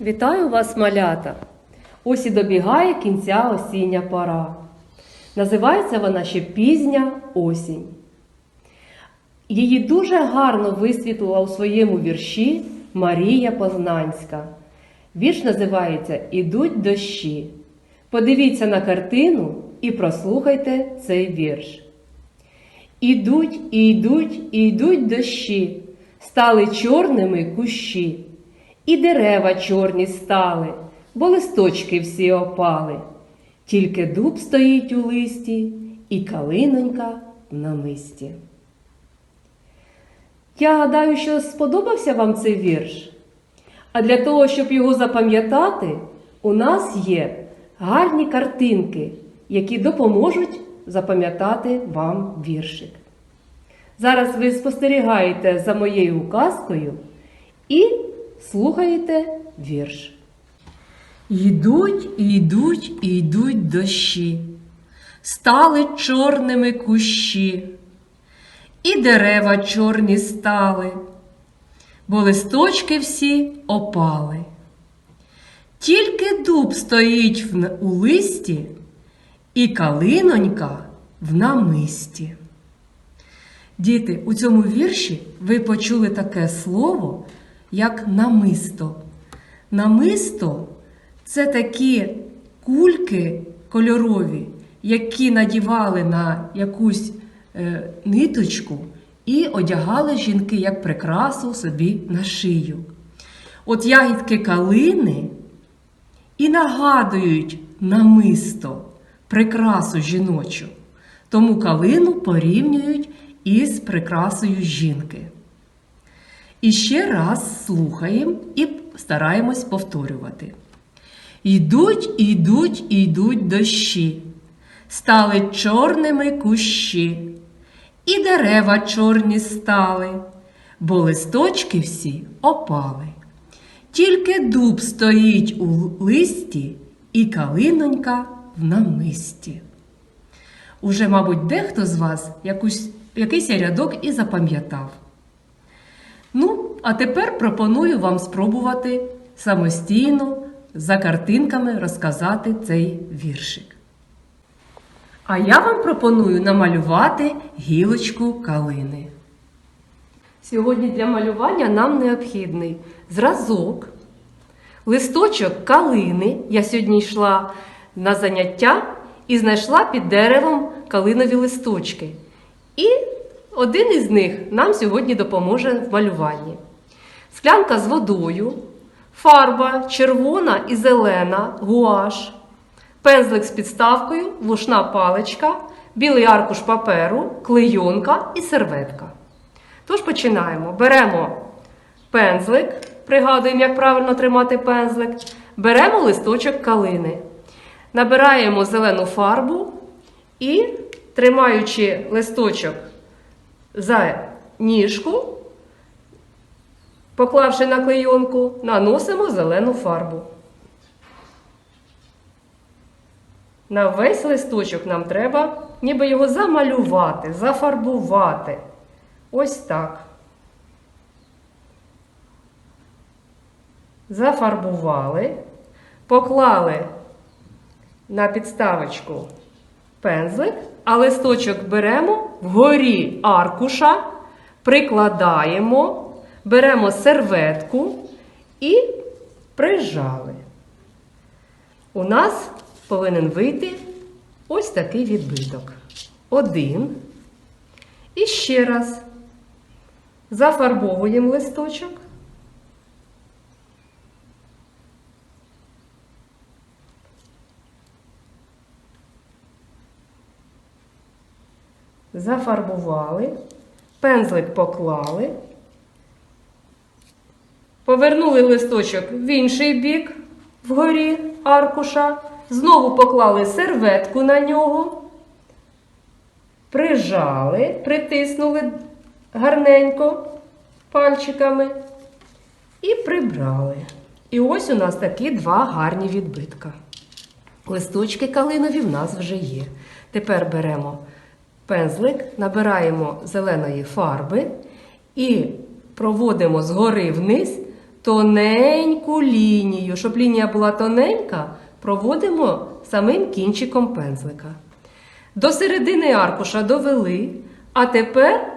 Вітаю вас, малята! Ось і добігає кінця осіння пора. Називається вона ще пізня осінь. Її дуже гарно висвітлила у своєму вірші Марія Познанська. Вірш називається Ідуть дощі. Подивіться на картину і прослухайте цей вірш. Ідуть і йдуть, і йдуть дощі, стали чорними кущі, і дерева чорні стали, бо листочки всі опали. Тільки дуб стоїть у листі, і калинонька в намисті. Я гадаю, що сподобався вам цей вірш. А для того, щоб його запам'ятати, у нас є гарні картинки, які допоможуть запам'ятати вам віршик. Зараз ви спостерігаєте за моєю указкою і слухаєте вірш. Йдуть, і йдуть, і йдуть дощі, стали чорними кущі, і дерева чорні стали, бо листочки всі опали. Тільки дуб стоїть у листі, і калинонька в намисті. Діти, у цьому вірші ви почули таке слово, як намисто. Намисто це такі кульки кольорові, які надівали на якусь е, ниточку і одягали жінки як прикрасу собі на шию. От ягідки калини і нагадують намисто, прикрасу жіночу. Тому калину порівнюють із прикрасою жінки. І ще раз слухаємо і стараємось повторювати. Йдуть, йдуть, йдуть дощі, стали чорними кущі, і дерева чорні стали, бо листочки всі опали. Тільки дуб стоїть у листі, і калинонька в намисті. Уже, мабуть, дехто з вас якусь, якийсь рядок і запам'ятав. А тепер пропоную вам спробувати самостійно за картинками розказати цей віршик. А я вам пропоную намалювати гілочку калини. Сьогодні для малювання нам необхідний зразок, листочок калини. Я сьогодні йшла на заняття і знайшла під деревом калинові листочки. І один із них нам сьогодні допоможе в малюванні. Склянка з водою, фарба червона і зелена, гуаш, пензлик з підставкою, вушна паличка, білий аркуш паперу, клейонка і серветка. Тож починаємо. Беремо пензлик, пригадуємо, як правильно тримати пензлик. Беремо листочок калини, набираємо зелену фарбу і, тримаючи листочок за ніжку, поклавши на клейонку, наносимо зелену фарбу. На весь листочок нам треба ніби його замалювати, зафарбувати. Ось так. Зафарбували, поклали на підставочку пензлик, а листочок беремо вгорі аркуша, прикладаємо, беремо серветку і прижали. У нас повинен вийти ось такий відбиток. Один. І ще раз зафарбовуємо листочок. Зафарбували, пензлик поклали, повернули листочок в інший бік вгорі аркуша, знову поклали серветку на нього прижали, притиснули гарненько пальчиками і прибрали. І ось у нас такі два гарні відбитка. Листочки калинові в нас вже є. Тепер беремо пензлик, набираємо зеленої фарби і проводимо згори вниз тоненьку лінію. Щоб лінія була тоненька, проводимо самим кінчиком пензлика. До середини аркуша довели, а тепер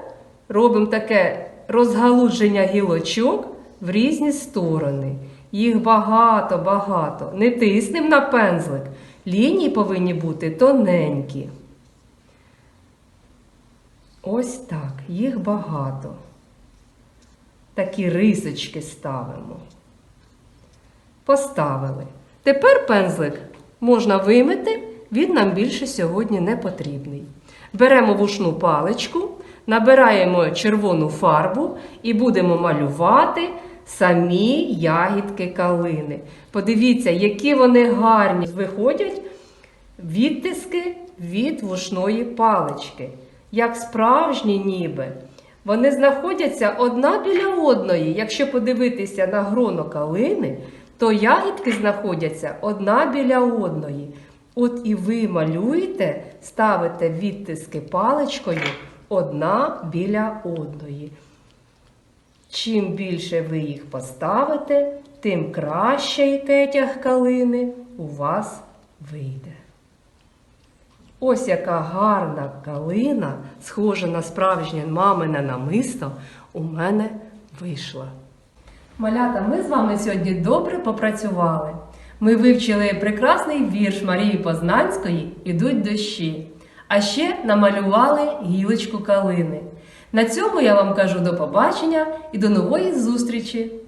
робимо таке розгалудження гілочок в різні сторони. Їх багато, багато. Не тиснемо на пензлик. Лінії повинні бути тоненькі. Ось так, їх багато. Такі рисочки ставимо. Поставили. Тепер пензлик можна вимити, він нам більше сьогодні не потрібний. Беремо вушну паличку, набираємо червону фарбу і будемо малювати самі ягідки калини. Подивіться, які вони гарні виходять відтиски від вушної палички, як справжні ніби. Вони знаходяться одна біля одної. Якщо подивитися на гроно калини, то ягідки знаходяться одна біля одної. От і ви малюєте, ставите відтиски паличкою одна біля одної. Чим більше ви їх поставите, тим кращий кетяг калини у вас вийде. Ось яка гарна калина, схожа на справжнє мамине намисто, у мене вийшла. Малята, ми з вами сьогодні добре попрацювали. Ми вивчили прекрасний вірш Марії Познанської Ідуть дощі. А ще намалювали гілочку калини. На цьому я вам кажу до побачення і до нової зустрічі!